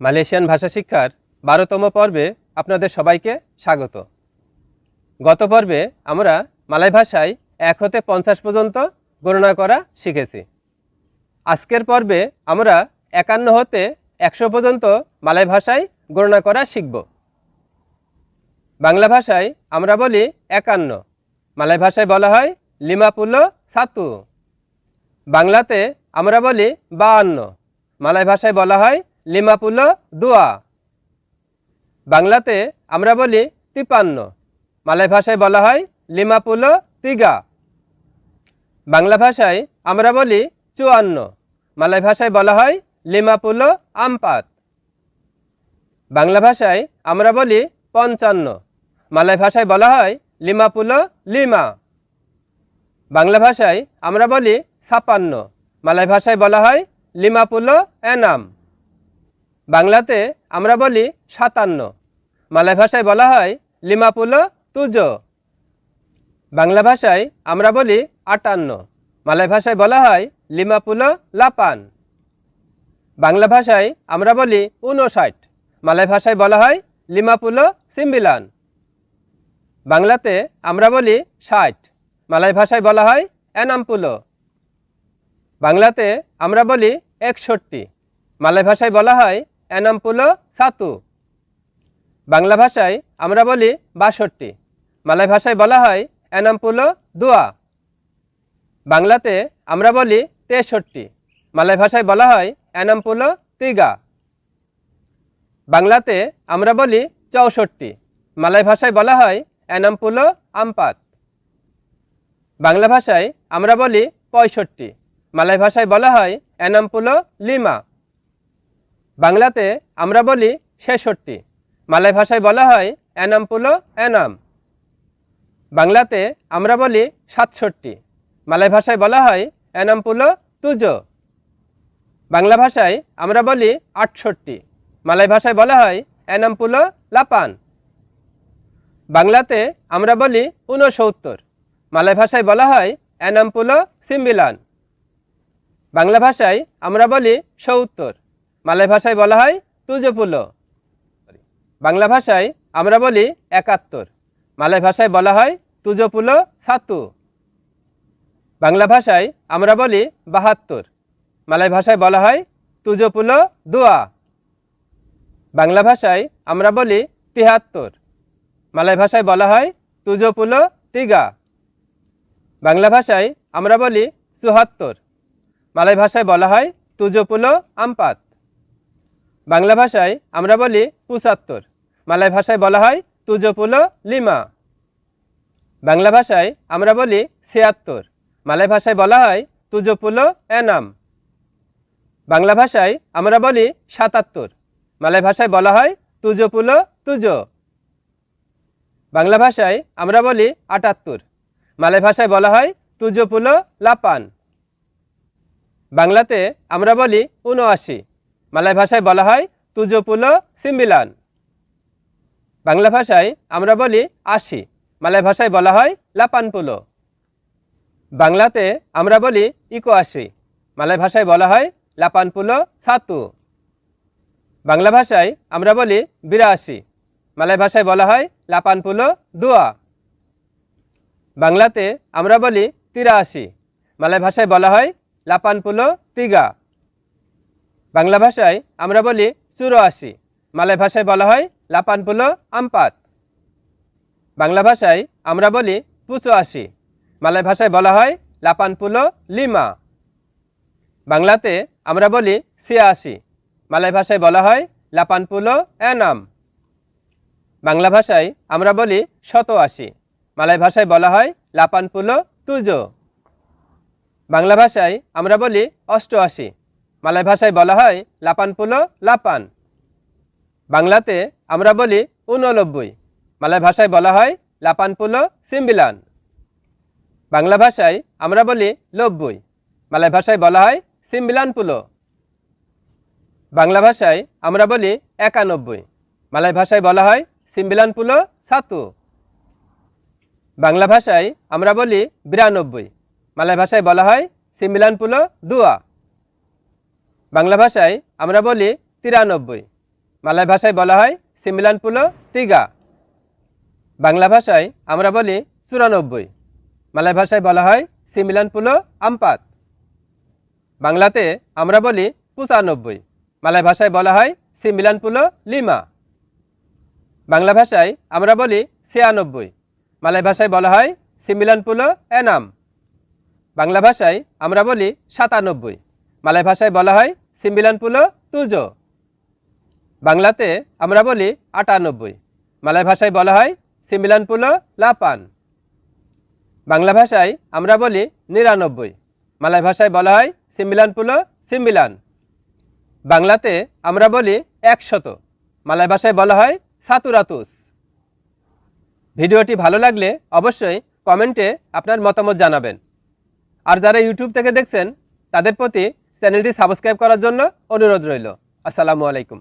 Malaysian ভাষা শিক্ষার বারোতম পর্বে আপনাদের সবাইকে স্বাগত। গত পর্বে আমরা মালয় ভাষায় এক হতে পঞ্চাশ পর্যন্ত গণনা করা শিখেছি। আজকের পর্বে আমরা একান্ন হতে একশো পর্যন্ত মালয় ভাষায় গণনা করা শিখব। বাংলা ভাষায় আমরা বলি একান্ন মালয় ভাষায় বলা হয় লিমাপুলো সাতু। বাংলাতে আমরা বলি বাহান্ন মালয় ভাষায় বলা হয় লিমাপুলো দুয়া। বাংলাতে আমরা বলি তিপান্ন। মালয় ভাষায় বলা হয় লিমাপুলো তিগা। বাংলা ভাষায় আমরা বলি চুয়ান্ন। মালয় ভাষায় বলা হয় লিমাপুলো আমপাত। বাংলা ভাষায় আমরা বলি পঞ্চান্ন। মালয় ভাষায় বলা হয় লিমাপুলো লিমা। বাংলা ভাষায় আমরা বলি ছাপান্ন। মালয় ভাষায় বলা হয় লিমাপুলো এনাম। বাংলাতে আমরা বলি সাতান্ন। মালয় ভাষায় বলা হয় লিমাপুলো তুজো। বাংলা ভাষায় আমরা বলি আটান্ন। মালয় ভাষায় বলা হয় লিমাপুলো লাপান। বাংলা ভাষায় আমরা বলি উনষাট মালয় ভাষায় বলা হয় লিমাপুলো সিম্বিলান। বাংলাতে আমরা বলি ষাট। মালয় ভাষায় বলা হয় এনামপুলো। বাংলাতে আমরা বলি একষট্টি। মালয় ভাষায় বলা হয় এনামপুলো সাতু। বাংলা ভাষায় আমরা বলি বাষট্টি। মালয় ভাষায় বলা হয় এনামপুলো দুয়া। বাংলাতে আমরা বলি তেষট্টি। মালয় ভাষায় বলা হয় এনামপুলো তিগা। বাংলাতে আমরা বলি চৌষট্টি। মালয় ভাষায় বলা হয় এনামপুলো আমপাত। বাংলা ভাষায় আমরা বলি পঁয়ষট্টি। মালয় ভাষায় বলা হয় এনামপুলো লিমা। বাংলাতে আমরা বলি ছেষট্টি। মালয় ভাষায় বলা হয় এনামপুলো এনাম। বাংলাতে আমরা বলি সাতষট্টি। মালয় ভাষায় বলা হয় এনামপুলো তুজো। বাংলা ভাষায় আমরা বলি আটষট্টি। মালয় ভাষায় বলা হয় এনামপুলো লাপান। বাংলাতে আমরা বলি ঊনসত্তর। মালয় ভাষায় বলা হয় এনামপুলো সিম্বিলান। বাংলা ভাষায় আমরা বলি সত্তর। মালয় ভাষায় বলা হয় তুজপুলো। বাংলা ভাষায় আমরা বলি একাত্তর। মালয় ভাষায় বলা হয় তুজপুলো সাতু বাংলা ভাষায় আমরা বলি বাহাত্তর। মালয় ভাষায় বলা হয় তুজপুলো দোয়া। বাংলা ভাষায় আমরা বলি তিহাত্তর। মালয় ভাষায় বলা হয় তুজপুলো তিগা। বাংলা ভাষায় আমরা বলি চুহাত্তর। মালয় ভাষায় বলা হয় তুজপুলো আমপাত। বাংলা ভাষায় আমরা বলি পঁচাত্তর। মালয় ভাষায় বলা হয় তুজপুলো লিমা। বাংলা ভাষায় আমরা বলি ছিয়াত্তর। মালয় ভাষায় বলা হয় তুজপুলো এনাম। বাংলা ভাষায় আমরা বলি সাতাত্তর। মালয় ভাষায় বলা হয় তুজপুলো তুজো। বাংলা ভাষায় আমরা বলি আটাত্তর। মালয় ভাষায় বলা হয় তুজপুলো লাপান। বাংলাতে আমরা বলি উনআশি মালয় ভাষায় বলা হয় তুজপুলো সিম্বিলান। বাংলা ভাষায় আমরা বলি আশি মালয় ভাষায় বলা হয় লাপানপুলো। বাংলাতে আমরা বলি ইকো আশি মালয় ভাষায় বলা হয় লাপানপুলো ছাতু। বাংলা ভাষায় আমরা বলি বিরাশি মালয় ভাষায় বলা হয় লাপানপুলো দুয়া। বাংলাতে আমরা বলি তিরাশি মালয় ভাষায় বলা হয় লাপানপুলো তিগা। বাংলা ভাষায় আমরা বলি চুরাশি। মালয় ভাষায় বলা হয় লাপানপুলো আমপাত। বাংলা ভাষায় আমরা বলি পঁচাশি। মালয় ভাষায় বলা হয় লাপানপুলো লিমা। বাংলাতে আমরা বলি ছিয়াশি। মালয় ভাষায় বলা হয় লাপানপুলো এনাম। বাংলা ভাষায় আমরা বলি শতআশি। মালয় ভাষায় বলা হয় লাপান লাপানপুলো তুজো। বাংলা ভাষায় আমরা বলি অষ্টআশি। মালয় ভাষায় বলা হয় লাপানপুলো লাপান। বাংলাতে আমরা বলি উননব্বই মালয় ভাষায় বলা হয় লাপানপুলো সিম্বিলান। বাংলা ভাষায় আমরা বলি নব্বই। মালয় ভাষায় বলা হয় সিম্বিলানপুলো বাংলা ভাষায় আমরা বলি একানব্বই। মালয় ভাষায় বলা হয় সিম্বিলানপুলো সাতু। বাংলা ভাষায় আমরা বলি বিরানব্বই। মালয় ভাষায় বলা হয় সিমিলানপুলো দুয়া। বাংলা ভাষায় আমরা বলি তিরানব্বই। মালয় ভাষায় বলা হয় সিমিলান পুলো তিগা। বাংলা ভাষায় আমরা বলি চুরানব্বই। মালয় ভাষায় বলা হয় সিমিলান পুলো আমপাত। বাংলাতে আমরা বলি পঁচানব্বই। মালয় ভাষায় বলা হয় সিমিলান পুলো লিমা। বাংলা ভাষায় আমরা বলি ছিয়ানব্বই। মালয় ভাষায় বলা হয় সিমিলান পুলো এনাম। বাংলা ভাষায় আমরা বলি সাতানব্বই। মালয় ভাষায় বলা হয় সিমিলান পুলো তুজো। বাংলাতে আমরা বলি আটানব্বই। মালয় ভাষায় বলা হয় সিমিলান পুলো লাপান। বাংলা ভাষায় আমরা বলি নিরানব্বই। মালয় ভাষায় বলা হয় সিমিলান পুলো সিমিলান বাংলাতে আমরা বলি একশত। মালয় ভাষায় বলা হয় সাতুরাতুস। ভিডিওটি ভালো লাগলে অবশ্যই কমেন্টে আপনার মতামত জানাবেন। আর যারা ইউটিউব থেকে দেখছেন, তাদের প্রতি চ্যানেলটি সাবস্ক্রাইব করার জন্য অনুরোধ রইল। আসসালামু আলাইকুম।